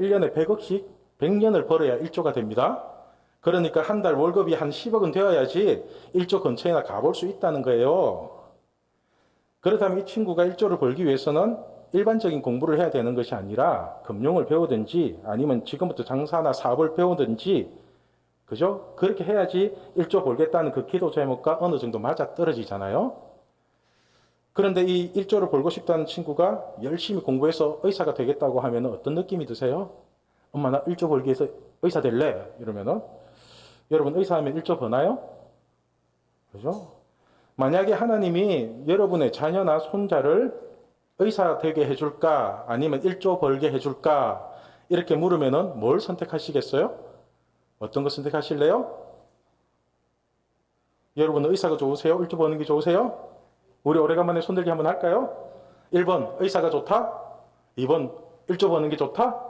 1년에 100억씩 100년을 벌어야 1조가 됩니다. 그러니까 한 달 월급이 한 10억은 되어야지 1조 근처에나 가볼 수 있다는 거예요. 그렇다면 이 친구가 1조를 벌기 위해서는 일반적인 공부를 해야 되는 것이 아니라 금융을 배우든지 아니면 지금부터 장사나 사업을 배우든지 그죠? 그렇게 해야지 1조 벌겠다는 그 기도 제목과 어느 정도 맞아 떨어지잖아요. 그런데 이 1조를 벌고 싶다는 친구가 열심히 공부해서 의사가 되겠다고 하면 어떤 느낌이 드세요? 엄마 나 1조 벌기 위해서 의사 될래? 이러면은 여러분 의사하면 1조 버나요? 그죠? 만약에 하나님이 여러분의 자녀나 손자를 의사 되게 해줄까? 아니면 1조 벌게 해줄까? 이렇게 물으면은 뭘 선택하시겠어요? 어떤 거 선택하실래요? 여러분은 의사가 좋으세요? 1조 버는 게 좋으세요? 우리 오래간만에 손들기 한번 할까요? 1번 의사가 좋다? 2번 1조 버는 게 좋다?